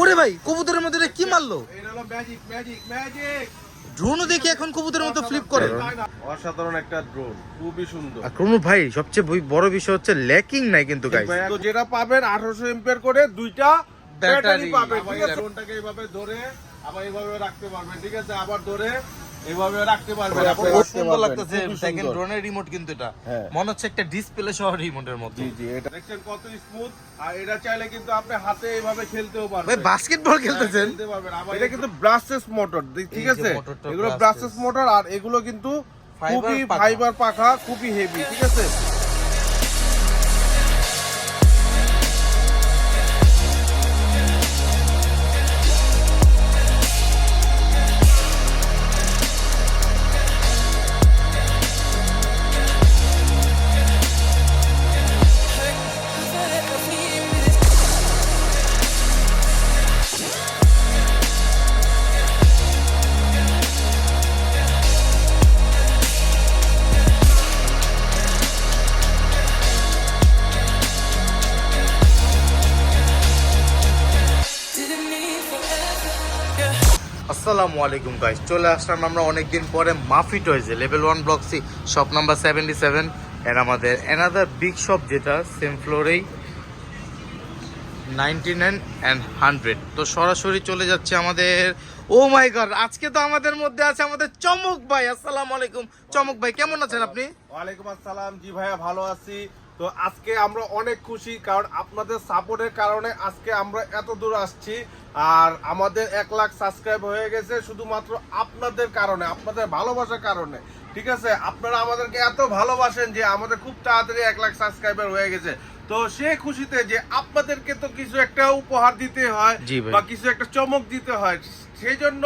ওরে ভাই কবুতরের মধ্যে কি মারলো? ড্রোনও দেখি এখন কবুতরের মতো ফ্লিপ করে। অসাধারণ একটা ড্রোন খুবই সুন্দর। আর কোনো ভাই সবচেয়ে বড় বিষয় হচ্ছে ল্যাকিং নাই কিন্তু গাইস তো যেটা পাবেন আঠারোশো এম্পিয়ার করে দুইটা ব্যাটারি। ব্যাটারি পাবেন ঠিক আছে? ড্রোনটাকে এইভাবে ধরে আবার এইভাবে রাখতে পারবেন ঠিক আছে? আবার ধরে এইভাবে রাখতে পারবে আপনি খুব সুন্দর লাগতেছে। খুবই ড্রোনের রিমোট কিন্তু এটা। হ্যাঁ। মনে হচ্ছে একটা ডিসপ্লে সহ রিমোটের মতো। জি জি এটা দেখছেন কত স্মুথ আর এটা চাইলে কিন্তু আপনি হাতে এভাবে খেলতেও ভাই বাস্কেটবল খেলতেছেন? খেলতে পারবেন। এটা কিন্তু ব্রাসেস মোটর ঠিক আছে? এগুলো ব্রাসেস মোটর আর এগুলো কিন্তু খুবই। ফাইবার পাখা খুবই হেভি ঠিক আছে? আসসালামু আলাইকুম গাইস চলে আসলাম আমরা অনেকদিন পরে মাফি টয়েজে level one block C shop number seventy seven এর আমাদের অ্যানাদার বিগ শপ যেটা সেম ফ্লোরেই নাইনটি নাইন অ্যান্ড হান্ড্রেড তো সরাসরি চলে যাচ্ছে আমাদের ও মাই গড আজকে তো আমাদের মধ্যে আছে আমাদের চমক ভাই। আসসালামু আলাইকুম। চমক ভাই, কেমন আছেন আপনি? ওয়ালাইকুম আসসালাম। জি ভাইয়া, ভালো আছি। তো আজকে আমরা অনেক খুশি কারণ আপনাদের সাপোর্টের কারণে আজকে আমরা এত দূর আসছি। আর আমাদের এক লাখ সাবস্ক্রাইব হয়ে গেছে শুধুমাত্র আপনাদের কারণে আপনাদের ভালোবাসার কারণে। ঠিক আছে? আপনারা আমাদেরকে এত ভালোবাসেন যে আমাদের খুব তাড়াতাড়ি এক লাখ সাবস্ক্রাইবার হয়ে গেছে। তো সে খুশিতে যে আপনাদেরকে তো কিছু একটা উপহার দিতে হয় বা কিছু একটা চমক দিতে হয় সেই জন্য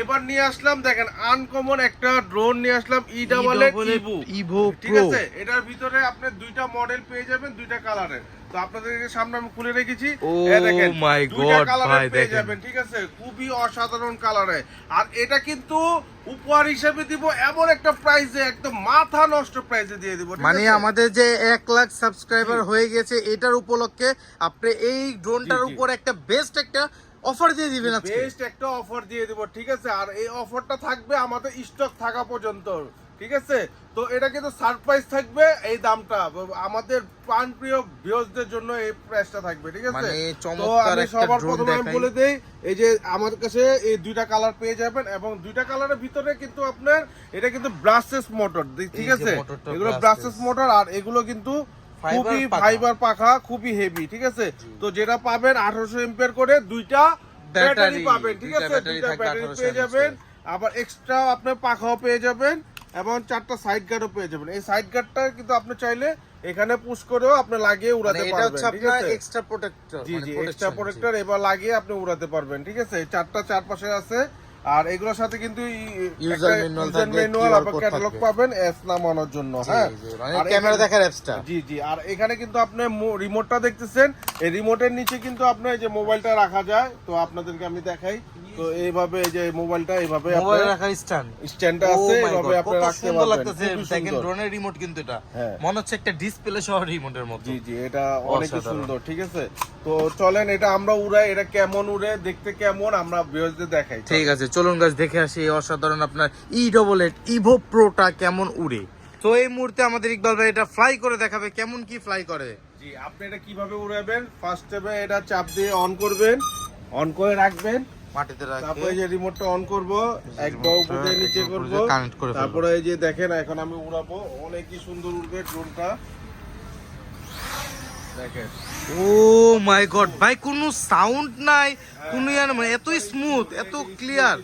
এবার নিয়ে আসলাম দেখেন আনকমন একটা ড্রোন নিয়ে আসলাম ই ডাবল ইভো ঠিক আছে? এটার ভিতরে আপনি দুইটা মডেল পেয়ে যাবেন দুইটা কালারের তো আপনাদেরকে সামনে আমি খুলে রেখেছি। Oh দেখেন, my দুইটা ভাই, পেয়ে যাবেন ঠিক আছে? খুবই অসাধারণ কালারে আর এটা কিন্তু উপহার হিসেবে দিব এমন একটা প্রাইসে একদম মাথা নষ্ট প্রাইসে দিয়ে দিব মানে আমাদের যে এক লাখ সাবস্ক্রাইবার হয়ে গেছে এটার উপলক্ষে আপনি এই ড্রোনটার। উপর একটা বেস্ট একটা অফার দিয়ে দিবেন আজকে? বেস্ট একটা অফার দিয়ে দিব ঠিক আছে? আর এই অফারটা থাকবে আমাদের স্টক থাকা পর্যন্ত ঠিক আছে? তো এটা কিন্তু সারপ্রাইজ থাকবে এই দামটা। আমাদের প্রাণপ্রিয় ভিউয়ারদের জন্য এই প্রাইসটা থাকবে ঠিক আছে? মানে তো আমি সবার প্রথমে আমি। বলে দেই এই যে আমার কাছে এই দুইটা কালার পেয়ে যাবেন এবং দুইটা কালারের ভিতরে কিন্তু আপনার এটা কিন্তু ব্রাসেস মোটর ঠিক আছে? এগুলো। ব্রাসেস মোটর আর এগুলো কিন্তু খুবই ফাইবার পাখা খুবই হেভি ঠিক আছে? তো যেটা পাবেন আঠারোশো এম্পিয়ার করে দুইটা ব্যাটারি পাবেন ঠিক আছে? দুইটা ব্যাটারি পেয়ে যাবেন আবার এক্সট্রা আপনার পাখাও পেয়ে যাবেন এবং চারটা সাইড গার্ডও পেয়ে যাবেন। এই সাইড গার্ডটা কিন্তু আপনি চাইলে এখানে পুশ করেও আপনি লাগিয়ে মানে উড়াতে এটা হচ্ছে পারবেন আপনার আছে? এক্সট্রা প্রোটেক্টর জি জি এক্সট্রা প্রোটেক্টর এবার লাগিয়ে আপনি উড়াতে পারবেন ঠিক আছে? চারটা চারপাশে আছে আর এগুলোর সাথে কিন্তু ইউজার ম্যানুয়াল আপনি ক্যাটালগ পাবেন অ্যাপস নামানোর জন্য হ্যাঁ? মানে আর ক্যামেরা দেখার অ্যাপসটা জি জি আর এখানে কিন্তু আপনি রিমোটটা দেখতেছেন। এই রিমোটের নিচে কিন্তু আপনার যে মোবাইলটা রাখা যায় তো আপনাদেরকে আমি দেখাই। তো এইভাবে এই যে মোবাইলটা এইভাবে মোবাইল রাখার স্ট্যান্ড স্ট্যান্ডটা আছে এইভাবে আপনি রাখতে পারবেন। লাগতেছে দেখেন ড্রোনের রিমোট কিন্তু এটা। হ্যাঁ। মনে হচ্ছে একটা ডিসপ্লে সহ রিমোটের মতো। জি জি এটা অনেক সুন্দর ঠিক আছে? তো চলেন এটা আমরা উড়াই এটা কেমন উড়ে দেখতে কেমন আমরা ভিউয়ারদের দেখাই। ঠিক আছে চলুন গাছ দেখে আসি এই অসাধারণ আপনার ই ডবল এট ইভো প্রোটা কেমন উড়ে। তো এই মুহূর্তে আমাদের ইকবাল ভাই এটা ফ্লাই করে দেখাবে কেমন কি ফ্লাই করে? জি আপনি এটা কীভাবে উড়াবেন? ফার্স্ট স্টেপে এটা চাপ দিয়ে অন করবেন অন করে রাখবেন। মাটিতে তারপরে এই যে রিমোটটা অন করব একবার উপরে নিচে করব। connect করে। তারপরে এই যে দেখেন এখন আমি উড়াবো। অনেকই সুন্দর উড়বে ড্রোনটা দেখেন। ও মাই গড ভাই কোনো সাউন্ড নাই। কোনো ইয়ে না, মানে এত স্মুথ এত ক্লিয়ার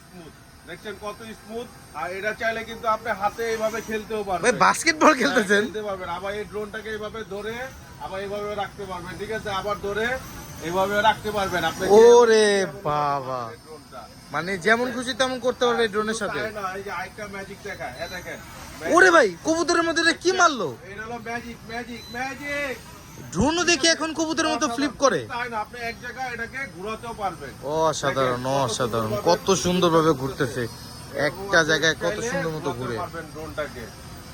দেখছেন কত স্মুথ আর এটা চাইলে কিন্তু আপনি হাতে এইভাবে খেলতেও ভাই বাস্কেটবল খেলতেছেন? খেলতে পারবেন। আবার এই ড্রোনটাকে এইভাবে ধরে আবার এইভাবে রাখতে পারবেন। ঠিক আছে? আবার ধরে এইভাবে রাখতে পারবেন আপনি ওরে বাবা। মানে যেমন খুশি তেমন করতে পারবে ড্রোনের সাথে। ম্যাজিক দেখা দেখেন। ওরে ভাই কবুতরের মধ্যে কি মারলো? এটা হলো ম্যাজিক ম্যাজিক ম্যাজিক ড্রোনও দেখি এখন কবুতরের মতো ফ্লিপ করে। তাই না? আপনি এক জায়গায় এটাকে ঘোরাতেও পারবেন। অসাধারণ অসাধারণ। কত সুন্দরভাবে ঘুরতেছে। একটা জায়গায় কত সুন্দর মতো ঘুরে। ড্রোনটাকে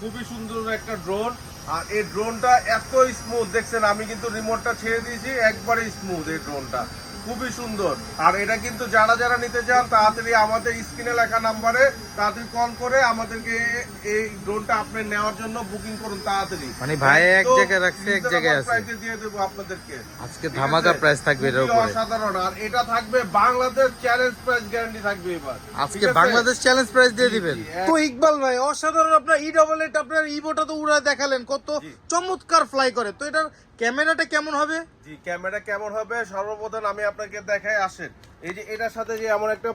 খুবই সুন্দর একটা ড্রোন আর এই ড্রোনটা এত স্মুথ দেখছেন, আমি কিন্তু রিমোটটা ছেড়ে দিয়েছি, একবারে স্মুথ এই ড্রোনটা। খুবই সুন্দর। আর এটা কিন্তু যারা যারা নিতে চান, তাড়াতাড়ি আমাদের স্ক্রিনে লেখা নাম্বারে তাড়াতাড়ি কল করে আমাদেরকে এই ড্রোনটা আপনি নেওয়ার জন্য বুকিং করুন তাড়াতাড়ি। মানে ভাই এক জায়গায় রাখছে, এক জায়গায় আছে। দিয়ে দেবো আপনাদেরকে। আজকে ধামাকা প্রাইস থাকবে খুবই উপরে। অসাধারণ। আর এটা থাকবে বাংলাদেশ চ্যালেঞ্জ প্রাইস গ্যারান্টি থাকবে এবার। আজকে বাংলাদেশ চ্যালেঞ্জ প্রাইস দিয়ে দিবেন। তো ইকবাল ভাই অসাধারণ আপনার ই ডবল এইট আপনার ইভোটা তো উড়া দেখালেন কত চমৎকার ফ্লাই করে। তো এটার ক্যামেরাটা কেমন হবে? জি ক্যামেরা কেমন হবে? সর্বপ্রথম আমি আপনাকে দেখাই আসেন। এই যে এটার সাথে যে এমন একটা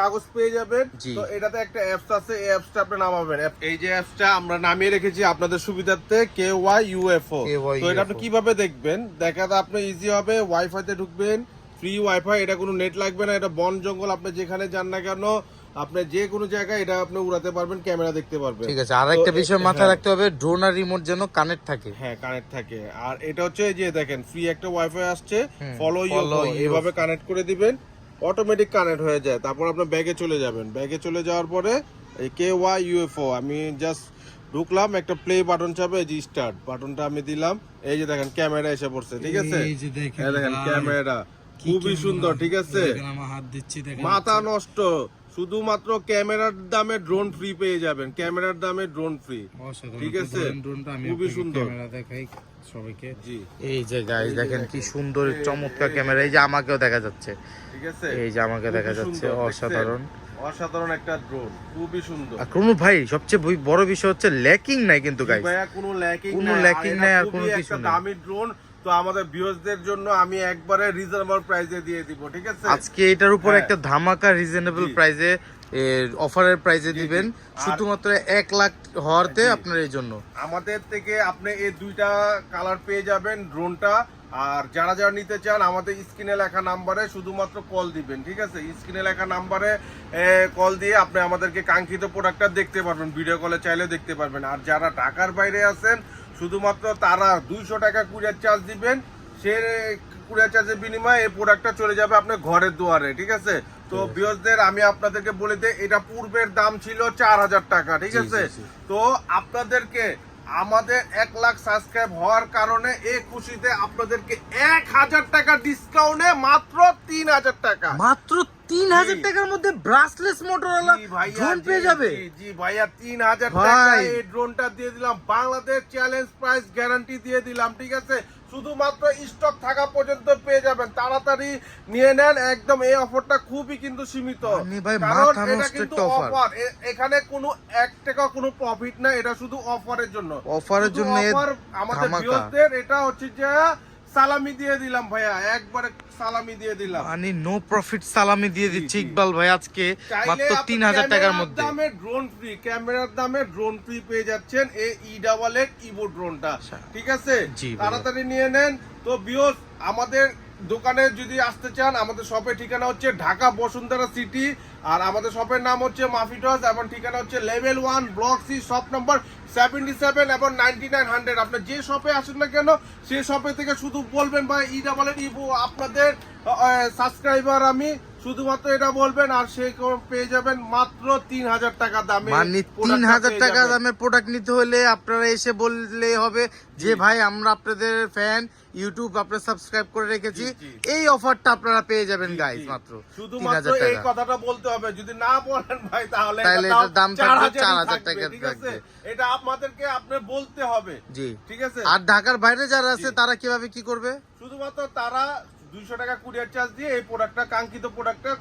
কাগজ পেয়ে যাবেন। তো এটাতে একটা অ্যাপস আছে এই অ্যাপসটা আপনি নামাবেন। এই যে অ্যাপসটা আমরা নামিয়ে রেখেছি আপনাদের সুবিধার্থে কে ওয়াই ইউএফও তো এটা আপনি কীভাবে দেখবেন? দেখাতে আপনি ইজি হবে ওয়াইফাই তে ঢুকবেন ফ্রি ওয়াইফাই এটা কোনো নেট লাগবে না এটা বন জঙ্গল আপনি যেখানে যান না কেন আপনি যে কোনো জায়গায় এটা আপনি উড়াতে পারবেন ক্যামেরা দেখতে পারবেন। ঠিক আছে আর একটা বিষয় মাথায় হ্যাঁ। রাখতে হবে ড্রোন আর রিমোট যেন কানেক্ট থাকে। হ্যাঁ কানেক্ট থাকে। আর এটা হচ্ছে এই যে দেখেন ফ্রি একটা ওয়াইফাই আসছে ফলো ইউ. এভাবে কানেক্ট করে দিবেন। অটোমেটিক কানেক্ট হয়ে যায় তারপর আপনার ব্যাগে চলে যাবেন। ব্যাগে চলে যাওয়ার পরে এই কে ওয়াই ইউএফও আমি জাস্ট ঢুকলাম একটা প্লে বাটন চাপে এই যে স্টার্ট বাটনটা আমি দিলাম। এই যে দেখেন ক্যামেরা এসে পড়ছে ঠিক আছে? এই যে দেখেন ক্যামেরা খুবই সুন্দর ঠিক আছে? মাথা নষ্ট। শুধুমাত্র ক্যামেরার দামে ড্রোন ফ্রি পেয়ে যাবেন। ক্যামেরার দামে ড্রোন ফ্রি ঠিক আছে? খুবই সুন্দর। দেখাই সবাইকে। জি। এই যে গাইস দেখেন কি সুন্দর চমৎকার ক্যামেরা। এই যে আমাকেও দেখা যাচ্ছে। ঠিক আছে? এই যে আমাকে দেখা যাচ্ছে। অসাধারণ। অসাধারণ একটা ড্রোন খুবই সুন্দর। আর কোনো ভাই সবচেয়ে বড় বিষয় হচ্ছে ল্যাকিং নাই কিন্তু জি গাইস ভাইয়া কোনো ল্যাকিং কোনো নাই। নাই আর কোনো কিছু নাই। দামি ড্রোন তো আমাদের ভিউয়ারদের জন্য আমি একবারে রিজনেবল প্রাইসে দিয়ে দিব ঠিক আছে? আজকে এটার উপর হ্যাঁ। একটা ধামাকা রিজনেবল। প্রাইসে অফারের প্রাইসে দিবেন। শুধুমাত্র এক লাখ হওয়াতে আপনার এই জন্য। আমাদের থেকে আপনি এই দুইটা কালার পেয়ে যাবেন ড্রোনটা আর যারা যারা নিতে চান আমাদের স্ক্রিনে লেখা নাম্বারে শুধুমাত্র কল দিবেন ঠিক আছে? স্ক্রিনে লেখা নাম্বারে কল দিয়ে আপনি আমাদেরকে কাঙ্ক্ষিত প্রোডাক্টটা দেখতে পারবেন ভিডিও কলে চাইলে দেখতে পারবেন। আর যারা ঢাকার বাইরে আছেন শুধুমাত্র তারা দুইশো টাকা কুরিয়ার চার্জ দিবেন। সে কুরিয়ার চার্জের বিনিময়ে এই প্রোডাক্টটা চলে যাবে আপনার ঘরের দুয়ারে ঠিক আছে? তো বিয়সদের আমি আপনাদেরকে বলে দিই এটা পূর্বের দাম ছিল চার হাজার টাকা ঠিক আছে। তো আপনাদেরকে আমাদের এক লাখ সাবস্ক্রাইব হওয়ার কারণে এই খুশিতে আপনাদেরকে এক হাজার টাকা ডিসকাউন্টে মাত্র তিন হাজার টাকা। মাত্র তিন হাজার টাকার মধ্যে ব্রাসলেস মোটর ড্রোন পেয়ে যাবে। জি, ভাইয়া তিন হাজার। টাকা এই ড্রোনটা দিয়ে দিলাম। বাংলাদেশ চ্যালেঞ্জ প্রাইস গ্যারান্টি দিয়ে দিলাম ঠিক আছে? শুধুমাত্র স্টক থাকা পর্যন্ত পেয়ে যাবেন। তাড়াতাড়ি নিয়ে নেন একদম এই অফারটা খুবই কিন্তু সীমিত। কারণ এটা কিন্তু অফার এখানে কোনো এক টাকা কোনো প্রফিট না এটা শুধু অফারের জন্য। অফারের জন্য আমাদের। এটা হচ্ছে যে সালামি দিয়ে দিলাম ভাইয়া একবারে সালামি দিয়ে দিলাম। মানে নো প্রফিট সালামি দিয়ে দিচ্ছে। ইকবাল ভাই আজকে মাত্র তিন হাজার টাকার মধ্যে। দামে ড্রোন ফ্রি ক্যামেরার দামে ড্রোন ফ্রি পেয়ে যাচ্ছেন এই ই ডাবল এর ইভো ড্রোনটা ঠিক আছে? তাড়াতাড়ি নিয়ে নেন। তো বিয়স আমাদের দোকানে যদি আসতে চান আমাদের শপের ঠিকানা হচ্ছে ঢাকা বসুন্ধরা সিটি আর আমাদের শপের নাম হচ্ছে মাফিটস এবং ঠিকানা হচ্ছে level one block C shop number seventy seven এবং নাইনটি নাইন হান্ড্রেড আপনার যে শপে আসেন না কেন সেই শপে থেকে শুধু বলবেন ভাই ই ডাবল ই আপনাদের সাবস্ক্রাইবার আমি। শুধুমাত্র এটা বলবেন আর সে পেয়ে যাবেন মাত্র তিন হাজার টাকা দামে মানে তিন হাজার টাকা। দামের প্রোডাক্ট নিতে হলে আপনারা এসে বললে হবে যে ভাই আমরা আপনাদের ফ্যান ইউটিউব আপনার সাবস্ক্রাইব করে রেখেছি। এই অফারটা আপনারা পেয়ে যাবেন গাইস মাত্র শুধুমাত্র এই কথাটা বলতে হবে। যদি না বলেন ভাই তাহলে তাহলে এটার দাম থাকবে 4000 ই 4000 থাকবে, টাকা ঠিক আছে? এটা আপনাদেরকে আপনি বলতে হবে জি। ঠিক আছে? আর ঢাকার বাইরে যারা আছে তারা কীভাবে কি করবে? শুধুমাত্র তারা দুইশো টাকা কুরিয়ার চার্জ দিয়ে এই প্রোডাক্টটা কাঙ্ক্ষিত প্রোডাক্টটা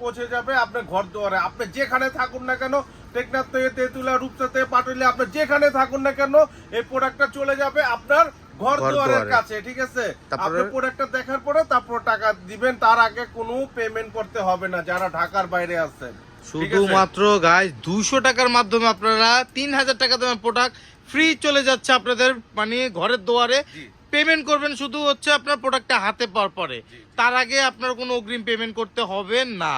পৌঁছে যাবে আপনার ঘর দুয়ারে আপনি যেখানে থাকুন না কেন টেকনাথ থেকে তেঁতুলা রূপসা থেকে পাটুলি আপনি যেখানে থাকুন না কেন এই প্রোডাক্টটা চলে যাবে আপনার ঘর দুয়ারের কাছে ঠিক আছে? আপনি প্রোডাক্টটা দেখার পরে তারপর টাকা দিবেন তার আগে কোনো পেমেন্ট করতে হবে না যারা ঢাকার বাইরে আছেন শুধুমাত্র গাইস দুশো টাকার মাধ্যমে আপনারা তিন হাজার টাকা দামের প্রোডাক্ট ফ্রি চলে যাচ্ছে আপনাদের মানে ঘরের দুয়ারে। পেমেন্ট করবেন শুধু হচ্ছে আপনার প্রোডাক্টটা হাতে পাওয়ার পরে। তার আগে আপনার কোনো অগ্রিম পেমেন্ট করতে হবে না।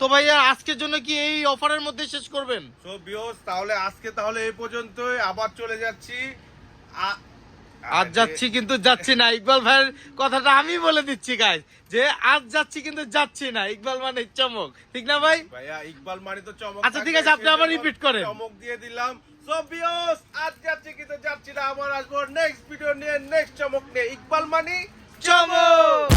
তো ভাইয়া আজকের জন্য কি এই অফারের মধ্যে শেষ করবেন? সো বিয়স তাহলে আজকে তাহলে এই পর্যন্তই। আবার চলে যাচ্ছি। আজ যাচ্ছি কিন্তু যাচ্ছি না। ইকবাল ভাইয়ের কথাটা আমি বলে দিচ্ছি গাইজ যে আজ যাচ্ছি কিন্তু যাচ্ছি না। ইকবাল মানে চমক ঠিক না ভাই? ভাইয়া ইকবাল মানে তো চমক আচ্ছা, ঠিক আছে, আপনি আবার রিপিট করে করেন। চমক দিয়ে দিলাম। সোবিয়স আজ যাচ্ছি কিন্তু যাচ্ছি না আবার আসব নেক্সট ভিডিও নিয়ে নেক্সট চমক নিয়ে। ইকবাল মানি চমক!